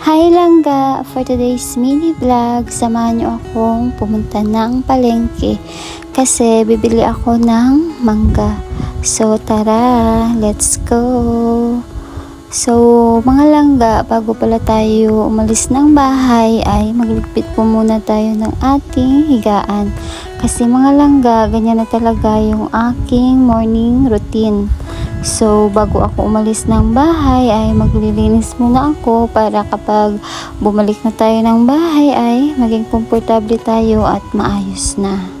Hi Langga! For today's mini vlog, samahan niyo akong pumunta ng palengke kasi bibili ako ng mangga. So tara, let's go! So mga langga, bago pala tayo umalis ng bahay ay magligpit po muna tayo ng ating higaan. Kasi mga langga, ganyan na talaga yung aking morning routine. So, bago ako umalis ng bahay ay maglilinis muna ako para kapag bumalik na tayo ng bahay ay maging komportable tayo at maayos na.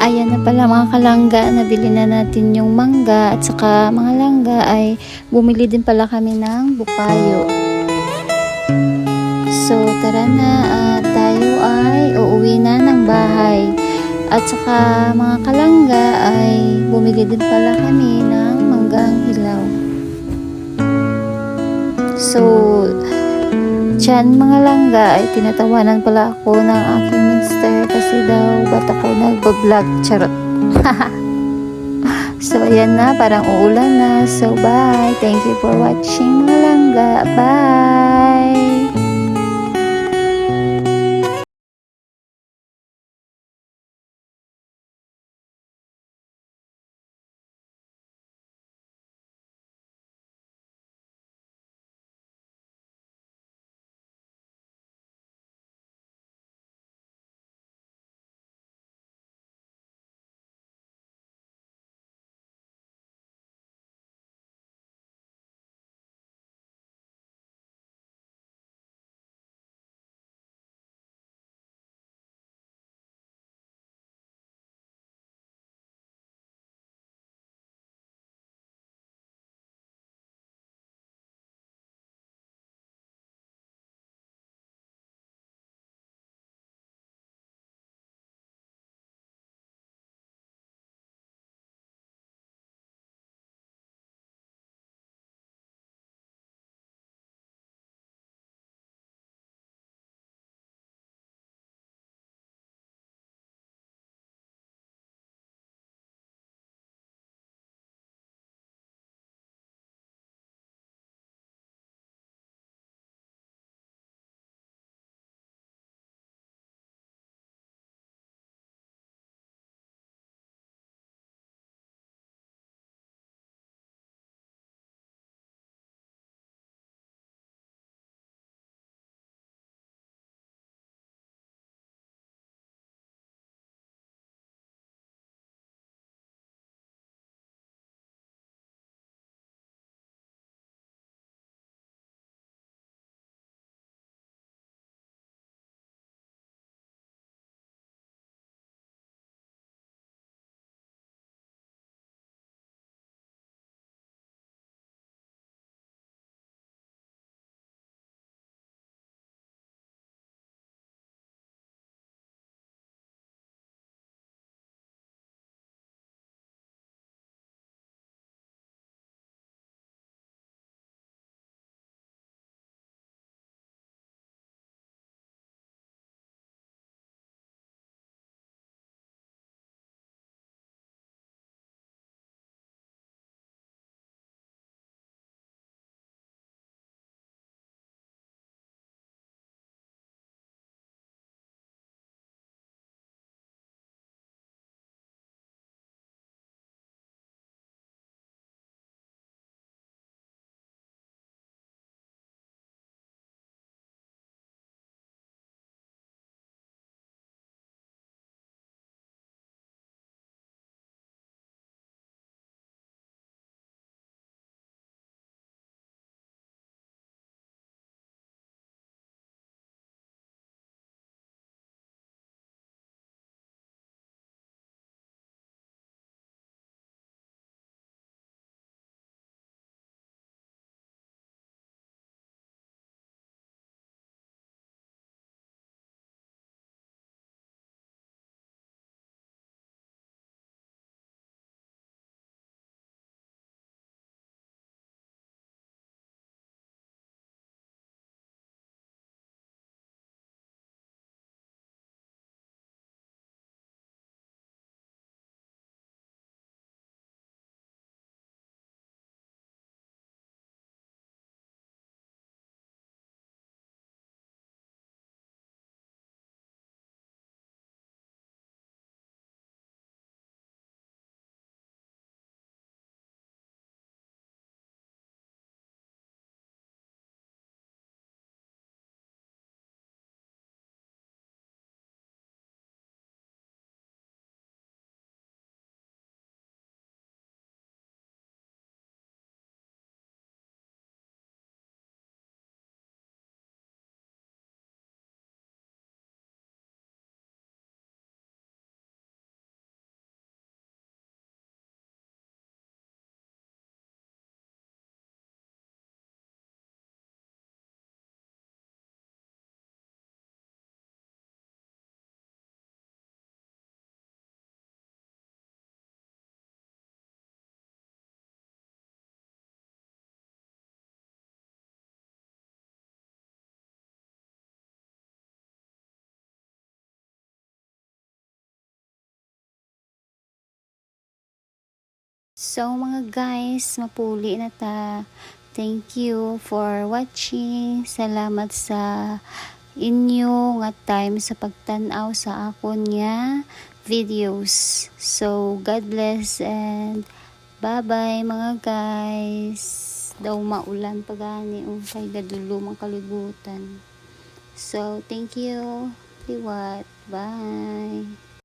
Ayan na pala mga kalangga, nabili na natin yung mangga at saka mga langga ay bumili din pala kami ng bukayo. So tara na at tayo ay uuwi na ng bahay. At saka mga kalangga ay bumili din pala kami ng manggang hilaw. So, Diyan mga langga ay tinatawanan pala ako ng aking mister nagbablog charot. so ayan na, parang uulan na. So bye. Thank you for watching mga langga. Bye. So mga guys, mapuli na ta. Thank you for watching. Salamat sa inyo nga time sa pagtanaw sa akon nga videos. So God bless and bye-bye mga guys. Daw maulan pa gani o kay gadulo kalibutan. So thank you. Liwat. Bye.